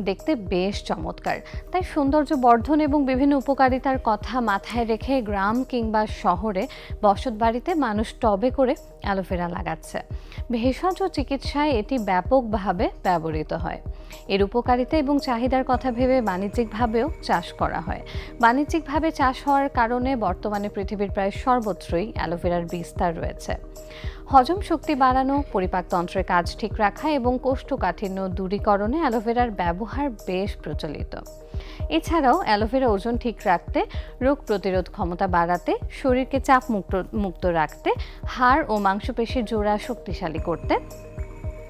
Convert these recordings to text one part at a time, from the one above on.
দেখতে বেশ চমৎকার। তাই সৌন্দর্য বর্ধন এবং বিভিন্ন উপকারিতার কথা মাথায় রেখে গ্রাম কিংবা শহরে বসত বাড়িতে মানুষ টবে করে অ্যালোভেরা লাগাচ্ছে। ভেষজ চিকিৎসায় এটি ব্যাপকভাবে ব্যবহৃত হয়। এর উপকারিতা এবং চাহিদার কথা ভেবে বাণিজ্যিকভাবেও চাষ করা হয়। বাণিজ্যিকভাবে চাষ হওয়ার কারণে বর্তমানে পৃথিবীর প্রায় সর্বত্রই অ্যালোভেরার বিস্তার রয়েছে। হজম শক্তি বাড়ানো পরিপাকতন্ত্রের কাজ ঠিক রাখা এবং কোষ্ঠকাঠিন্য দূরীকরণে অ্যালোভেরার ব্যবহার বেশ প্রচলিত। এছাড়াও অ্যালোভেরা ওজন ঠিক রাখতে, রোগ প্রতিরোধ ক্ষমতা বাড়াতে, শরীরকে চাপ মুক্ত মুক্ত রাখতে, হাড় ও মাংসপেশির জোড়া শক্তিশালী করতে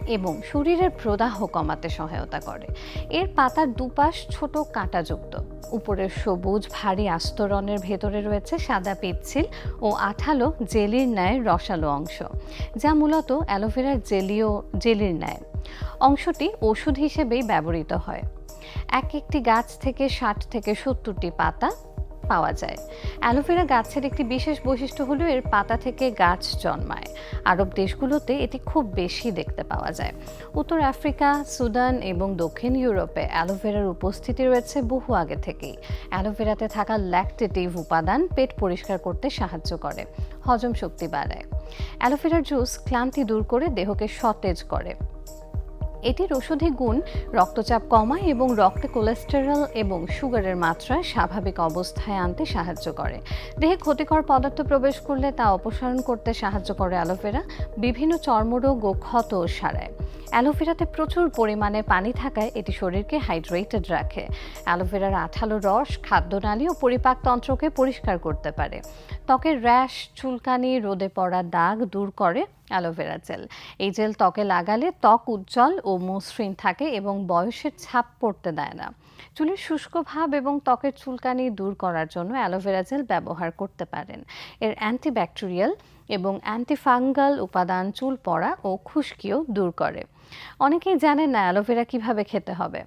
এবং শরীরের প্রদাহ কমাতে সহায়তা করে। এর পাতার দুপাশ ছোট কাঁটাযুক্ত। উপরের সবুজ ভারী আস্তরণের ভেতরে রয়েছে সাদা পিচ্ছিল ও আঠালো জেলির ন্যায় রসালো অংশ, যা মূলত অ্যালোভেরার জেলিও, জেলির ন্যায়। অংশটি ওষুধ হিসেবেই ব্যবহৃত হয়। এক একটি গাছ থেকে ষাট থেকে সত্তরটি পাতা পাওয়া যায়। অ্যালোভেরা গাছের একটি বিশেষ বৈশিষ্ট্য হলো এর পাতা থেকে গাছ জন্মায়। আরব দেশগুলোতে এটি খুব বেশি দেখতে পাওয়া যায়। উত্তর আফ্রিকা, সুদান এবং দক্ষিণ ইউরোপে অ্যালোভেরার উপস্থিতি রয়েছে বহু আগে থেকেই। অ্যালোভেরাতে থাকা ল্যাকটেটিভ উপাদান পেট পরিষ্কার করতে সাহায্য করে। হজম শক্তি বাড়ায়। অ্যালোভেরার জুস ক্লান্তি দূর করে দেহকে সতেজ করে। এটির ওষুধি গুণ রক্তচাপ কমায় এবং রক্তে কোলেস্টেরল এবং সুগারের মাত্রা স্বাভাবিক অবস্থায় আনতে সাহায্য করে। দেহে ক্ষতিকর পদার্থ প্রবেশ করলে তা অপসারণ করতে সাহায্য করে অ্যালোভেরা, বিভিন্ন চর্মরোগ ও ক্ষত সারায়। অ্যালোভেরাতে প্রচুর পরিমাণে পানি থাকায় এটি শরীরকে হাইড্রেটেড রাখে। অ্যালোভেরার আঠালো রস, খাদ্যনালী ও পরিপাকতন্ত্রকে পরিষ্কার করতে পারে। ত্বকের র্যাশ, চুলকানি, রোদে পড়া দাগ দূর করে অ্যালোভেরা জেল। এই জেল ত্বকে লাগালে ত্বক উজ্জ্বল ও মসৃণ থাকে এবং বয়সের ছাপ পড়তে দেয় না। চুলের শুষ্ক ভাব এবং ত্বকের চুলকানি দূর করার জন্য অ্যালোভেরা জেল ব্যবহার করতে পারেন। এর অ্যান্টিব্যাকটেরিয়াল এবং অ্যান্টিফাঙ্গাল উপাদান চুল পড়া ও খুশকিও দূর করে। অনেকেই জানেন না অ্যালোভেরা কীভাবে খেতে হবে।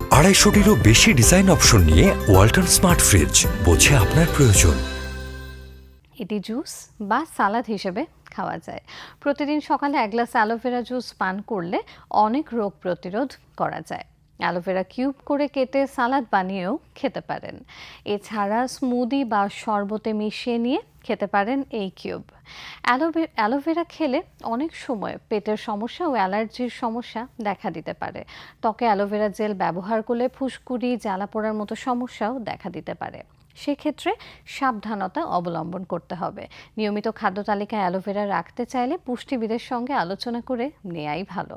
আড়াইশোটিরও বেশি ডিজাইন অপশন নিয়ে ওয়াল্টন স্মার্ট ফ্রিজ, বোঝে আপনার প্রয়োজন। এটি জুস বা সালাদ হিসেবে খাওয়া যায়। প্রতিদিন সকালে এক গ্লাস অ্যালোভেরা জুস পান করলে অনেক রোগ প্রতিরোধ করা যায়। অ্যালোভেরা কিউব করে কেটে সালাদ বানিয়েও খেতে পারেন। এছাড়া স্মুদি বা শরবতে মিশিয়ে নিয়ে খেতে পারেন এই কিউব। অ্যালোভে, অ্যালোভেরা খেলে অনেক সময় পেটের সমস্যা ও অ্যালার্জির সমস্যা দেখা দিতে পারে। ত্বকে অ্যালোভেরা জেল ব্যবহার করলে ফুসকুড়ি, জ্বালা পোড়ার মতো সমস্যাও দেখা দিতে পারে। সেক্ষেত্রে সাবধানতা অবলম্বন করতে হবে। নিয়মিত খাদ্য তালিকায় অ্যালোভেরা রাখতে চাইলে পুষ্টিবিদের সঙ্গে আলোচনা করে নেয়াই ভালো।